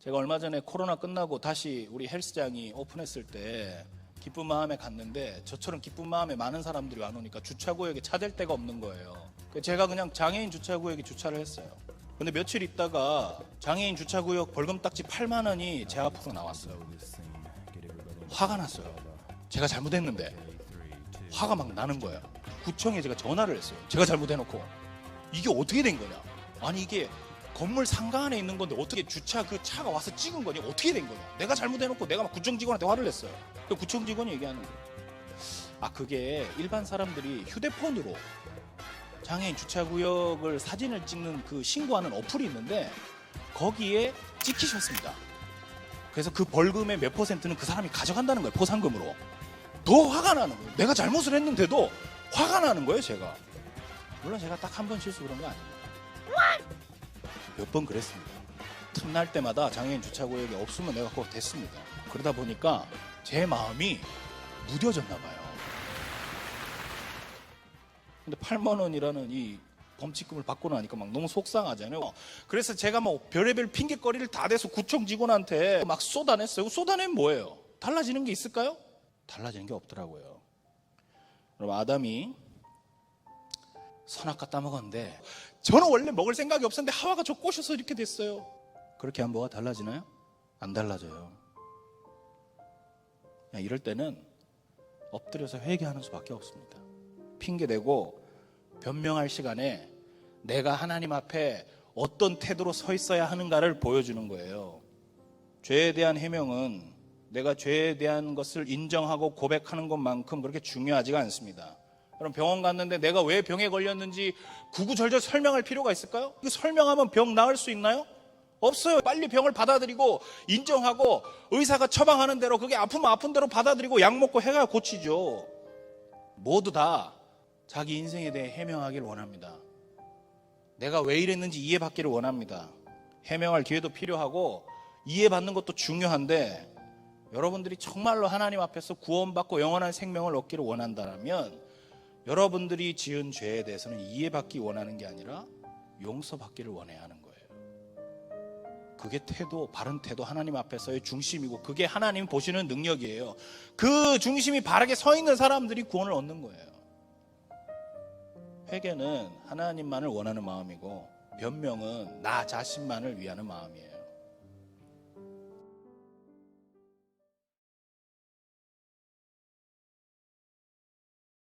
제가 얼마 전에 코로나 끝나고 다시 우리 헬스장이 오픈했을 때 기쁜 마음에 갔는데 저처럼 기쁜 마음에 많은 사람들이 안 오니까 주차구역에 차 댈 데가 없는 거예요. 그래서 제가 그냥 장애인 주차구역에 주차를 했어요. 근데 며칠 있다가 장애인 주차구역 벌금 딱지 8만 원이 제 앞으로 나왔어요. 화가 났어요. 제가 잘못했는데 화가 막 나는 거예요. 구청에 제가 전화를 했어요. 제가 잘못해놓고 이게 어떻게 된 거냐? 아니 이게 건물 상가 안에 있는 건데 어떻게 주차 그 차가 와서 찍은 거냐? 어떻게 된 거냐? 내가 잘못해놓고 내가 막 구청 직원한테 화를 냈어요. 그 구청 직원이 얘기하는 거예요. 아 그게 일반 사람들이 휴대폰으로 장애인 주차구역을 사진을 찍는 그 신고하는 어플이 있는데 거기에 찍히셨습니다. 그래서 그 벌금의 몇 퍼센트는 그 사람이 가져간다는 거예요 포상금으로. 더 화가 나는 거예요. 내가 잘못을 했는데도 화가 나는 거예요 제가. 물론 제가 딱 한 번 실수 그런 거 아닙니다. 몇 번 그랬습니다. 틈날 때마다 장애인 주차구역이 없으면 내가 꼭 됐습니다. 그러다 보니까 제 마음이 무뎌졌나 봐요. 근데 8만 원이라는 이 범칙금을 받고 나니까 막 너무 속상하잖아요. 그래서 제가 뭐 별의별 핑계거리를 다 대서 구청 직원한테 막 쏟아냈어요. 쏟아내면 뭐예요? 달라지는 게 있을까요? 달라지는 게 없더라고요. 그럼 아담이 선악과 따먹었는데 저는 원래 먹을 생각이 없었는데 하와가 저 꼬셔서 이렇게 됐어요. 그렇게 하면 뭐가 달라지나요? 안 달라져요. 이럴 때는 엎드려서 회개하는 수밖에 없습니다. 핑계 대고 변명할 시간에 내가 하나님 앞에 어떤 태도로 서 있어야 하는가를 보여주는 거예요. 죄에 대한 해명은 내가 죄에 대한 것을 인정하고 고백하는 것만큼 그렇게 중요하지가 않습니다. 그럼 병원 갔는데 내가 왜 병에 걸렸는지 구구절절 설명할 필요가 있을까요? 그 설명하면 병 나을 수 있나요? 없어요. 빨리 병을 받아들이고 인정하고 의사가 처방하는 대로 그게 아프면 아픈 대로 받아들이고 약 먹고 해가 고치죠. 모두 다 자기 인생에 대해 해명하기를 원합니다. 내가 왜 이랬는지 이해받기를 원합니다. 해명할 기회도 필요하고 이해받는 것도 중요한데 여러분들이 정말로 하나님 앞에서 구원받고 영원한 생명을 얻기를 원한다면 여러분들이 지은 죄에 대해서는 이해받기 원하는 게 아니라 용서받기를 원해야 하는 거예요. 그게 태도, 바른 태도, 하나님 앞에서의 중심이고 그게 하나님 보시는 능력이에요. 그 중심이 바르게 서 있는 사람들이 구원을 얻는 거예요. 회개는 하나님만을 원하는 마음이고 변명은 나 자신만을 위하는 마음이에요.